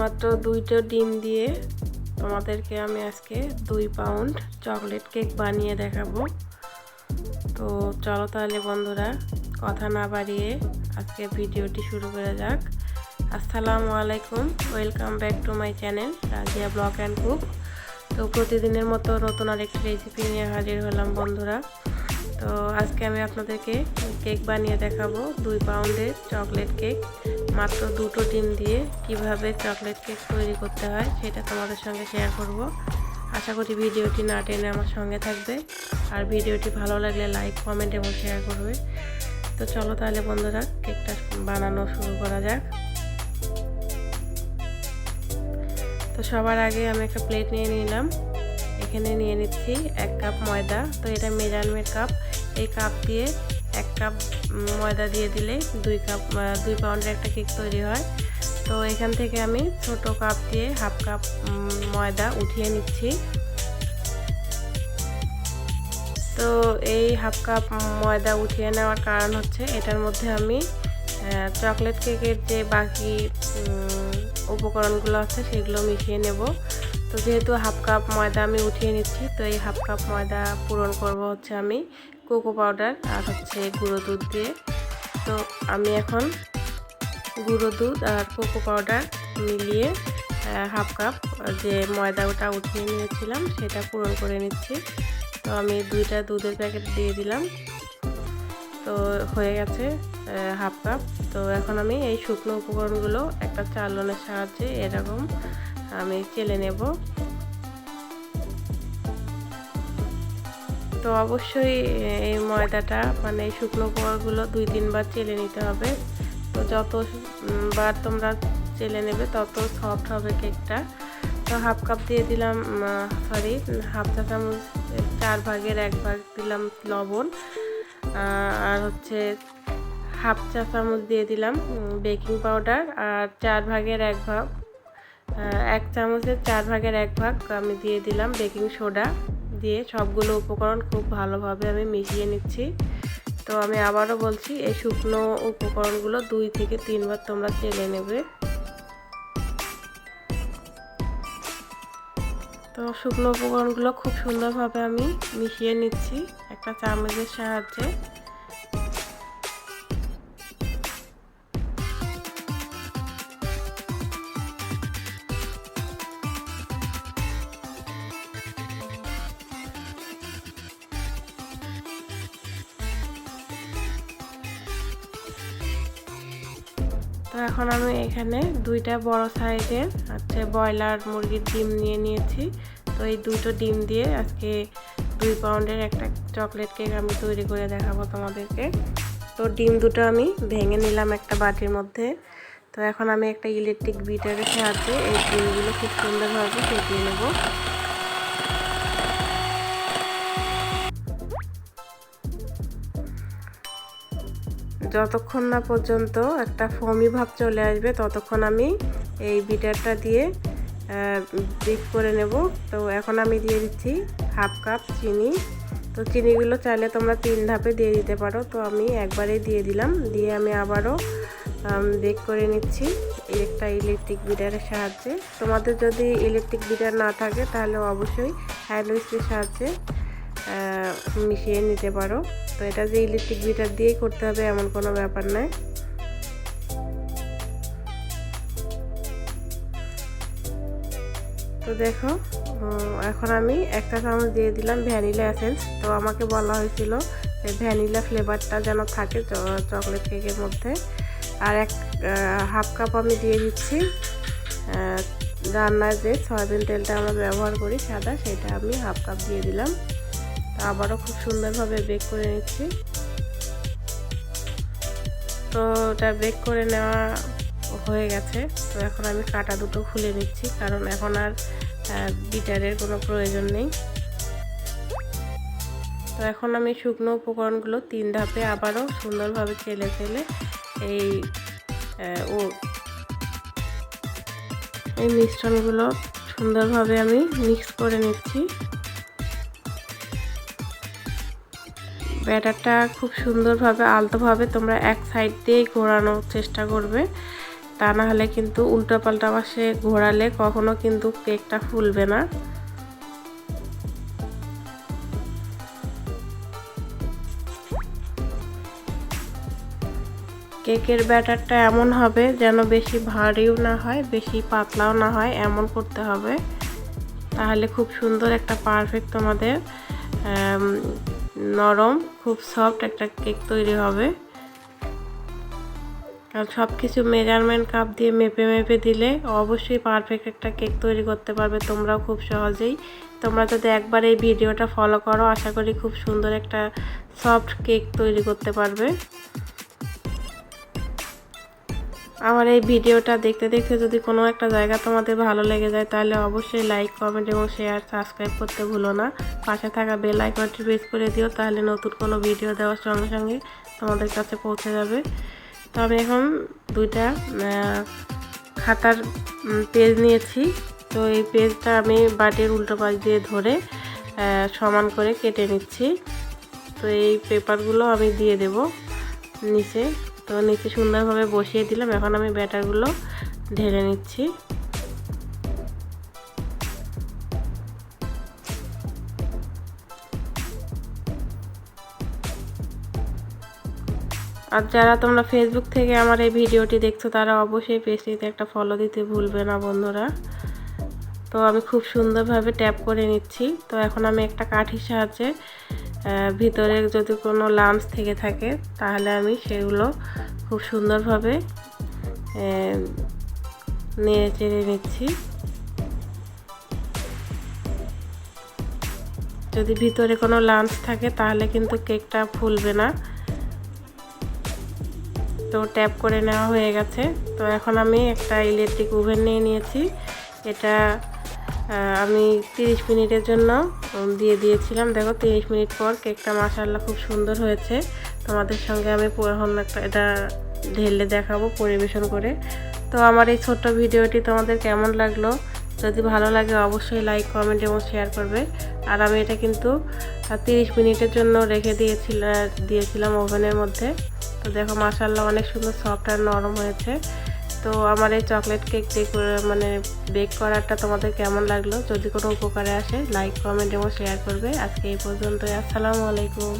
মাত্র দুইটা ডিম দিয়ে তোমাদেরকে আমি আজকে দুই পাউন্ড চকলেট কেক বানিয়ে দেখাবো। তো চলো তাহলে বন্ধুরা, কথা না বাড়িয়ে আজকে ভিডিওটি শুরু করা যাক। আসসালামু আলাইকুম, welcome back to my channel, Razia blog and cook. তো প্রতিদিনের মতো নতুন আর একটি রেসিপি নিয়ে হাজির হলাম বন্ধুরা। তো আজকে আমি আপনাদেরকে কেক বানিয়ে দেখাবো দুই পাউন্ডের চকলেট কেক। মাত্র দুটো ডিম দিয়ে কীভাবে চকলেট কেক তৈরি করতে হয় সেটা তোমাদের সঙ্গে শেয়ার করব। আশা করি ভিডিওটি না টেনে আমার সঙ্গে থাকবে। আর ভিডিওটি ভালো লাগলে লাইক, কমেন্ট এবং শেয়ার করবে। তো চলো তাহলে বন্ধুরা, কেকটা বানানো শুরু করা যাক। তো সবার আগে আমি একটা প্লেট নিয়ে নিলাম। এখানে নিয়ে নিচ্ছি এক কাপ ময়দা। তো এটা মেজারমেন্ট কাপ। এই কাপ দিয়ে এক কাপ ময়দা দিয়ে দিলে দুই কাপ দুই পাউন্ডের একটা কেক তৈরি হয়। তো এখান থেকে আমি ছোট কাপ দিয়ে হাফ কাপ ময়দা উঠিয়ে নিচ্ছি। তো এই হাফ কাপ ময়দা উঠিয়ে নেওয়ার কারণ হচ্ছে এটার মধ্যে আমি চকলেট কেকের যে বাকি উপকরণগুলো আছে সেগুলো মিশিয়ে নেব। তো যেহেতু হাফ কাপ ময়দা আমি উঠিয়ে নিচ্ছি, তো এই হাফ কাপ ময়দা পূরণ করব হচ্ছে আমি কোকো পাউডার আর হচ্ছে গুঁড়ো দুধ দিয়ে। তো আমি এখন গুঁড়ো দুধ আর কোকো পাউডার মিলিয়ে হাফ কাপ যে ময়দা ওটা উঠিয়ে নিয়েছিলাম সেটা পূরণ করে নিচ্ছি। তো আমি দুইটা দুধের প্যাকেট দিয়ে দিলাম। তো হয়ে গেছে হাফ কাপ। তো এখন আমি এই শুকনো উপকরণগুলো একটা চালনের সাহায্যে এরকম আমি চেলে নেব। তো অবশ্যই এই ময়দাটা মানে এই শুকনো উপকরণগুলো দুই তিনবার চেলে নিতে হবে। তো যতবার তোমরা চেলে নেবে, তত সফট হবে কেকটা। তো হাফ কাপ দিয়ে দিলাম সরি হাফ চা চামচ, চার ভাগের এক ভাগ দিলাম লবণ। আর হচ্ছে হাফ চা চামচ দিয়ে দিলাম বেকিং পাউডার, আর চার ভাগের এক ভাগ এক চামচের চার ভাগের এক ভাগ আমি দিয়ে দিলাম বেকিং সোডা দিয়ে সবগুলো উপকরণ খুব ভালোভাবে আমি মিশিয়ে নিচ্ছি। তো আমি আবারও বলছি, এই শুকনো উপকরণগুলো দুই থেকে তিনবার তোমরা চেলে নেবে। তো শুকনো উপকরণগুলো খুব সুন্দরভাবে আমি মিশিয়ে নিচ্ছি একটা চামচের সাহায্যে। তো এখন আমি এখানে দুইটা বড় সাইজের হচ্ছে ব্রয়লার মুরগির ডিম নিয়ে নিয়েছি। তো এই দুটো ডিম দিয়ে আজকে দুই পাউন্ডের একটা চকলেট কেক আমি তৈরি করে দেখাবো তোমাদেরকে। তো ডিম দুটো আমি ভেঙে নিলাম একটা বাটির মধ্যে। তো এখন আমি একটা ইলেকট্রিক বিটারের সাহায্যে এই ডিমগুলো খুব সুন্দরভাবে ফেটিয়ে নেব। যতক্ষণ না পর্যন্ত একটা ফমি ভাব চলে আসবে, ততক্ষণ আমি এই বিটারটা দিয়ে বিট করে নেব। তো এখন আমি দিয়ে দিচ্ছি হাফ কাপ চিনি। তো চিনিগুলো চাইলে তোমরা তিন ধাপে দিয়ে দিতে পারো। তো আমি একবারেই দিয়ে দিলাম। দিয়ে আমি আবারও বেক করে নিচ্ছি একটা ইলেকট্রিক বিটারের সাহায্যে। তোমাদের যদি ইলেকট্রিক বিটার না থাকে, তাহলে অবশ্যই হ্যান্ড উইস্কের সাহায্যে মিশিয়ে নিতে পারো। তো এটা যে ইলেকট্রিক বিটার দিয়েই করতে হবে এমন কোনো ব্যাপার নয়। তো দেখো এখন আমি একটা চামচ দিয়ে দিলাম ভ্যানিলা অ্যাসেন্স তো আমাকে বলা হয়েছিল যে ভ্যানিলা ফ্লেভারটা যেন থাকে চকলেট কেকের মধ্যে। আর এক হাফ কাপ আমি দিয়ে দিচ্ছি রান্নার যে সয়াবিন তেলটা আমরা ব্যবহার করি সাদা, সেটা আমি হাফ কাপ দিয়ে দিলাম। আবারও খুব সুন্দরভাবে বেক করে নিচ্ছি। তো ওটা বেক করে নেওয়া হয়ে গেছে। তো এখন আমি কাটা দুটো খুলে নিচ্ছি, কারণ এখন আর বিটারের কোনো প্রয়োজন নেই। তো এখন আমি শুকনো উপকরণগুলো তিন ধাপে আবারও সুন্দরভাবে চেলে চেলে এই ও, এই মিশ্রণগুলো সুন্দরভাবে আমি মিক্স করে নিচ্ছি। ব্যাটারটা খুব সুন্দরভাবে আলতোভাবে তোমরা এক সাইড দিয়েই ঘোরানোর চেষ্টা করবে। তা না হলে কিন্তু উল্টো পাল্টা পাশে ঘোরালে কখনো কিন্তু কেকটা ফুলবে না। কেকের ব্যাটারটা এমন হবে যেন বেশি ভারীও না হয়, বেশি পাতলাও না হয়, এমন করতে হবে। তাহলে খুব সুন্দর একটা পারফেক্ট তোমাদের নরম, খুব সফট একটা কেক তৈরি হবে। কারণ সব কিছু মেজারমেন্ট কাপ দিয়ে মেপে মেপে দিলে অবশ্যই পারফেক্ট একটা কেক তৈরি করতে পারবে তোমরাও খুব সহজেই। তোমরা যদি একবার এই ভিডিওটা ফলো করো, আশা করি খুব সুন্দর একটা সফট কেক তৈরি করতে পারবে। আমার এই ভিডিওটা দেখতে দেখতে যদি কোনো একটা জায়গা তোমাদের ভালো লেগে যায়, তাহলে অবশ্যই লাইক কমেন্ট এবং শেয়ার সাবস্ক্রাইব করতে ভুলো না। পাশে থাকা বেল আইকনটি প্রেস করে দিও, তাহলে নতুন কোনো ভিডিও দেওয়ার সঙ্গে সঙ্গে তোমাদের কাছে পৌঁছে যাবে। তো আমি এখন দুইটা খাতার পেজ নিয়েছি। তো এই পেজটা আমি বাটির উল্টো পাশ দিয়ে ধরে সমান করে কেটে নিচ্ছি। তো এই পেপারগুলো আমি দিয়ে দেব নিচে। তো নিচে সুন্দরভাবে বসিয়ে দিলাম। এখন আমি ব্যাটারগুলো ঢেলে নিচ্ছি। আর যারা তোমরা ফেসবুক থেকে আমার এই ভিডিওটি দেখছ, তারা অবশ্যই পেজটিতে একটা ফলো দিতে ভুলবে না বন্ধুরা। তো আমি খুব সুন্দরভাবে ট্যাপ করে নিচ্ছি। তো এখন আমি একটা কাঠির সাহায্যে ভিতরে যদি কোনো লামস থেকে থাকে, তাহলে আমি সেগুলো খুব সুন্দরভাবে নেড়ে চেড়ে নিচ্ছি। যদি ভিতরে কোনো লাঞ্চ থাকে, তাহলে কিন্তু কেকটা ফুলবে না। তো ট্যাপ করে নেওয়া হয়ে গেছে। তো এখন আমি একটা ইলেকট্রিক ওভেন নিয়ে নিয়েছি। এটা আমি 30 মিনিটের জন্য দিয়ে দিয়েছিলাম। দেখো 30 মিনিট পর কেকটা মাসাল্লাহ খুব সুন্দর হয়েছে। তোমাদের সঙ্গে আমি এখন একটা, এটা ঢেলে দেখাবো পরিবেশন করে। তো আমার এই ছোট্ট ভিডিওটি তোমাদের কেমন লাগল? যদি ভালো লাগে, অবশ্যই লাইক কমেন্ট এবং শেয়ার করবে। আর আমি এটা কিন্তু 30 মিনিটের জন্য রেখে দিয়েছিলাম দিয়েছিলাম ওভেনের মধ্যে। তো দেখো মাসাল্লাহ অনেক সুন্দর সফট আর নরম হয়েছে। তো আমার এই চকলেট কেক মানে বেক করাটা তোমাদের কেমন লাগল? যদি কোনো উপকারে আসে লাইক কমেন্ট এবং শেয়ার করবে। আজকে এই পর্যন্তই। আসসালামু আলাইকুম।